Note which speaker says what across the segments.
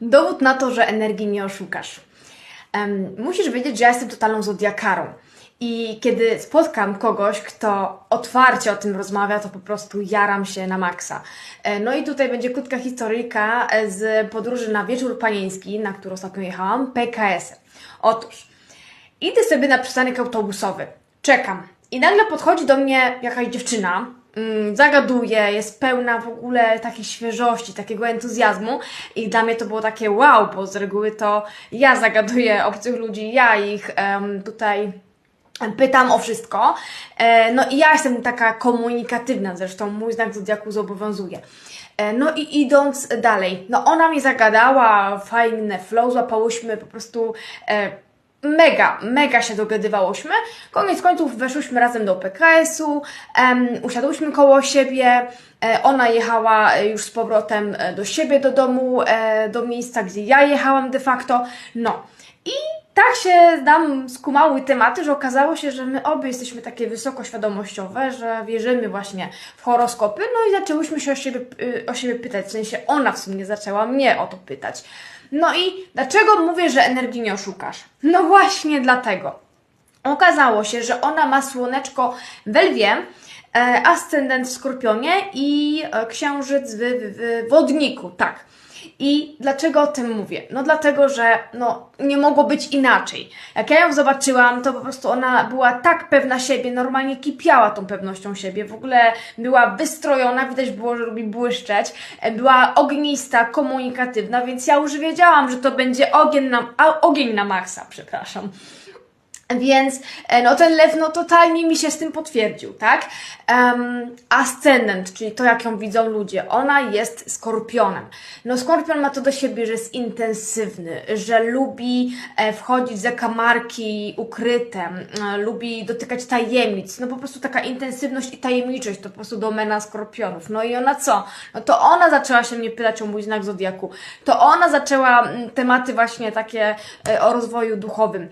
Speaker 1: Dowód na to, że energii nie oszukasz. Em, musisz wiedzieć, że ja jestem totalną zodiakarą. I kiedy spotkam kogoś, kto otwarcie o tym rozmawia, to po prostu jaram się na maksa. E, No i tutaj będzie krótka historyjka e, z podróży na wieczór panieński, na który ostatnio jechałam, PKS-em. Otóż, idę sobie na przystanek autobusowy, czekam i nagle podchodzi do mnie jakaś dziewczyna, zagaduje, jest pełna w ogóle takiej świeżości, takiego entuzjazmu i dla mnie to było takie wow, bo z reguły to ja zagaduję obcych ludzi, ja ich em, tutaj pytam o wszystko. E, No i ja jestem taka komunikatywna, zresztą mój znak zodiaku zobowiązuje. E, No i idąc dalej, no ona mi zagadała, fajne flow, złapałyśmy po prostu e, mega, mega się dogadywałyśmy. Koniec końców weszłyśmy razem do PKS-u, em, usiadłyśmy koło siebie, e, ona jechała e, już z powrotem e, do siebie, do domu, do miejsca, gdzie ja jechałam de facto. No i tak się nam skumały tematy, że okazało się, że my obie jesteśmy takie wysokoświadomościowe, że wierzymy właśnie w horoskopy, no i zaczęłyśmy się o siebie, y, o siebie pytać, w sensie ona w sumie zaczęła mnie o to pytać. No i dlaczego mówię, że energii nie oszukasz? No właśnie dlatego. Okazało się, że ona ma słoneczko w lwie, e, ascendent w skorpionie i e, księżyc w, w, w wodniku, tak. I dlaczego o tym mówię? No dlatego, że no, nie mogło być inaczej. Jak ja ją zobaczyłam, to po prostu ona była tak pewna siebie, normalnie kipiała tą pewnością siebie. W ogóle była wystrojona, widać było, że lubi błyszczeć. Była ognista, komunikatywna, więc ja już wiedziałam, że to będzie ogień na, a, ogień na maksa, przepraszam. Więc e, no ten lew no totalnie mi się z tym potwierdził, tak? Um, ascendent, czyli to jak ją widzą ludzie, ona jest skorpionem. No skorpion ma to do siebie, że jest intensywny, że lubi e, wchodzić w zakamarki ukryte, lubi dotykać tajemnic, no po prostu taka intensywność i tajemniczość to po prostu domena skorpionów. No i ona co? No to ona zaczęła się mnie pytać o mój znak zodiaku. To ona zaczęła tematy właśnie takie e, o rozwoju duchowym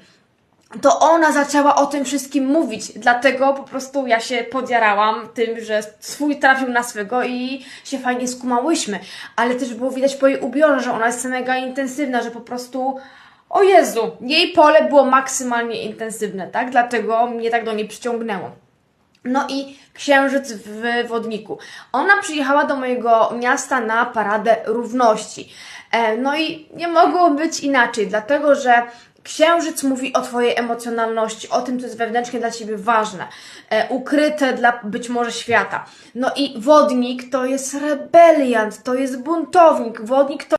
Speaker 1: to ona zaczęła o tym wszystkim mówić. Dlatego po prostu ja się podjarałam tym, że swój trafił na swego i się fajnie skumałyśmy. Ale też było widać po jej ubiorze, że ona jest mega intensywna, że po prostu. O Jezu, jej pole było maksymalnie intensywne, tak? Dlatego mnie tak do niej przyciągnęło. No i księżyc w wodniku. Ona przyjechała do mojego miasta na paradę równości. E, No i nie mogło być inaczej, dlatego że księżyc mówi o Twojej emocjonalności, o tym, co jest wewnętrznie dla Ciebie ważne, e, ukryte dla być może świata. No i wodnik to jest rebeliant, to jest buntownik, wodnik to